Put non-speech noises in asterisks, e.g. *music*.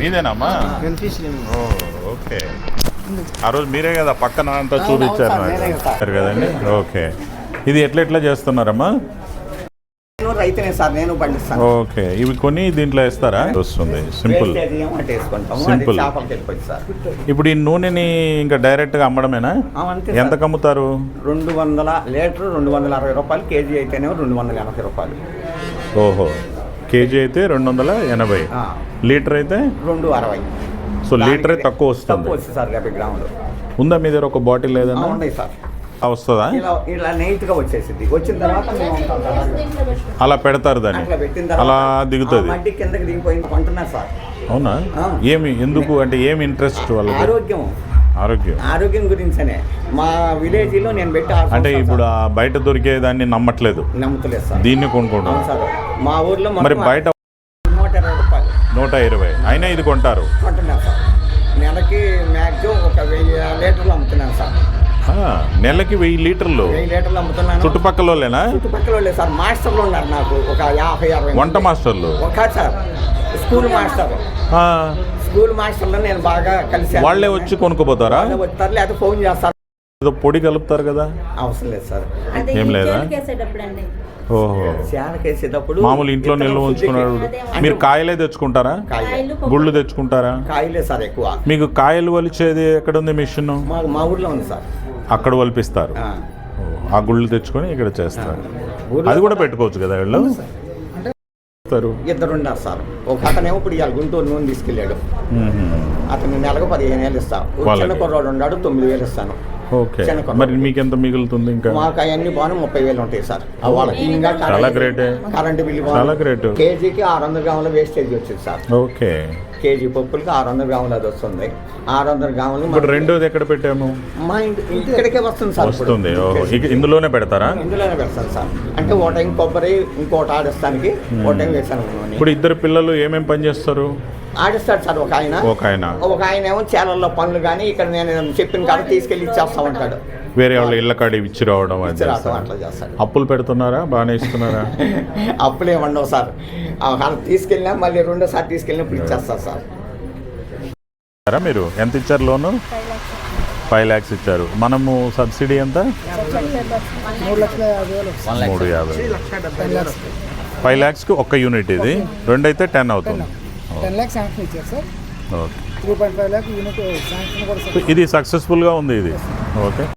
మీదేనమ్మా? Okay. ఆ రోజు మీరే కదా పక్కన అంతా చూపించారు నాకు. కదండి? ఓకే. ఇది ఎట్లా ఎట్లా చేస్తున్నారమ్మా? నేను రైతునే సార్ నేను పండిస్తాను. ఓకే. ఇవి కొని దీంట్లో వేస్తారా? వస్తుంది. సింపుల్. సార్. ఇప్పుడు ఈ నూనెని ఇంకా డైరెక్ట్గా అమ్మడమేనా? ఆ, అంతే ఎంత సార్. అమ్ముతారు రెండు వందల లీటర్ రెండు వందల అరవై రూపాయలు కేజీ అయితేనేమో రెండు వందల ఎనభై రూపాయలు. ఓహో. కేజీ అయితే రెండు వందల ఎనభై లీటర్ అయితే? రెండు అరవై. సో లీటరే తక్కువ వస్తుంది. తక్కువ వస్తుంది సార్ యాభై గ్రాములు. ఉందా మీ దగ్గర ఒక బాటిల్ ఆ, ఏదైనా ఉన్నాయి సార్. వస్తుందా? ఇలా ఇలా నీట్గా వచ్చేసింది. వచ్చిన తర్వాత. అలా పెడతారు దాన్ని. అలా దిగుతుంది. మట్టి కిందకి దిగిపోయింది కొంటున్నారు సార్. అవునా. ఏమి ఎందుకు? అంటే ఏమి ఇంట్రెస్ట్ వాళ్ళకి? ఆరోగ్యం. ఆరోగ్యం. ఆరోగ్యం గురించనే. మా విలేజ్లో నేను పెట్టి అంటే ఇప్పుడు బయట దొరికే దాన్ని నమ్మట్లేదు సార్. నమ్ముతలేదు సార్ దీన్ని కొనుక్కుంటాం. సార్. మా ఊర్లో మరి బయట నూట ఇరవై రూపాయలు. నూట ఇరవై. అయినా ఇది కొంటారు. సార్. నెలకి మ్యాక్సిమం ఒక వెయ్యి లీటర్లు ఆ, నెలకి వెయ్యి లీటర్లు. వెయ్యి లీటర్లు అమ్ముతున్నాను. చుట్టుపక్కల వాళ్ళేనా చుట్టుపక్కల వాళ్ళే సార్ మాస్టర్లు ఉన్నారు నాకు. ఒక యాభై అరవై వంట. మాస్టర్లు? ఒక సార్ స్కూల్ మాస్టర్. స్కూల్ మాస్టర్లో నేను బాగా కలిసి వాళ్ళే వచ్చి కొనుక్కోపోతారా వస్తారు లేకపోతే ఫోన్ చేస్తారు. ఏదో పొడి కలుపుతారు కదా? అవసరం లేదు సార్. ఏం లేదా? ఓహో. మామూలు ఇంట్లో నిల్వ ఉంచుకున్నాడు. మీరు కాయలే తెచ్చుకుంటారా? గుళ్ళు తెచ్చుకుంటారా? కాయలే సార్ ఎక్కువ. మీకు కాయలు వలిచేది ఎక్కడ ఉంది మిషన్? మా మా ఊర్లో ఉంది సార్. అక్కడ వలిపిస్తారు. ఆ. గుళ్ళు తెచ్చుకొని ఇక్కడ చేస్తారు. అది కూడా పెట్టుకోవచ్చు కదా వీళ్ళు. ఇద్దరు ఉన్నారు సార్. ఒక అతనేమో ఇప్పుడు ఇవాళ గుంటూరు నూనె తీసుకెళ్ళాడు. అతను నెలకు పదిహేను వేలు ఇస్తాను. చిన్న కుర్రాడు ఉన్నాడు తొమ్మిది వేలు ఇస్తాను. ఓకే. మరి మీకు ఎంత మిగులుతుంది ఇంకా? మాకు అవన్నీ బాను ముప్పై వేలు ఉంటాయి సార్. వాళ్ళకి ఇంకా చాలా కరెంట్ గ్రేటే. కరెంటు బిల్లు చాలా గ్రేట్. కేజీకి ఆరు వందల గ్రాముల వేస్టేజ్ వచ్చింది సార్. ఓకే. కేజీ పప్పులకి ఆరు వందల గ్రాములు అది వస్తుంది. ఆరు వందల గ్రాములు ఇప్పుడు రెండోది ఎక్కడ పెట్టాము? మా ఇంటి ఇక్కడికే వస్తుంది సార్. వస్తుంది ఇందులోనే పెడతారా? ఇందులోనే పెడతాను సార్. అంటే ఓ టైం కొబ్బరి ఇంకోటి ఆడిస్తానికి ఓ టైం వేసాను. ఇప్పుడు ఇద్దరు పిల్లలు ఏమేం పని చేస్తారు? ఆడిస్తాడు సార్ ఒక ఆయన. ఒక ఆయన. ఒక ఆయన ఏమో చేలల్లో పనులు కానీ ఇక్కడ నేను చెప్పిన కాడ తీసుకెళ్ళి ఇచ్చేస్తా ఉంటాడు. వేరే వాళ్ళ ఇళ్ళ కాడ ఇచ్చి రావడం. అట్లా చేస్తాడు. అప్పులు పెడుతున్నారా? బాగానే ఇస్తున్నారా? *laughs* అప్పులు ఏమండవు సార్. తీసుకెళ్ళినా మళ్ళీ రెండోసారి తీసుకెళ్ళినప్పుడు ఇచ్చేస్తారు సార్. సరే మీరు? ఎంత ఇచ్చారు లోను? ఫైవ్ ల్యాక్స్ ఇచ్చారు. మనము సబ్సిడీ ఎంత? మూడు లక్షల యాభై ఫైవ్ ల్యాక్స్కి ఒక్క యూనిట్ ఇది. రెండు అయితే టెన్ అవుతుంది. టెన్ ల్యాక్స్ శాంక్షన్ ఇచ్చారు sir okay three point five lakh unit sanction కూడా ఇది సక్సెస్ఫుల్గా ఉంది ఇది. ఓకే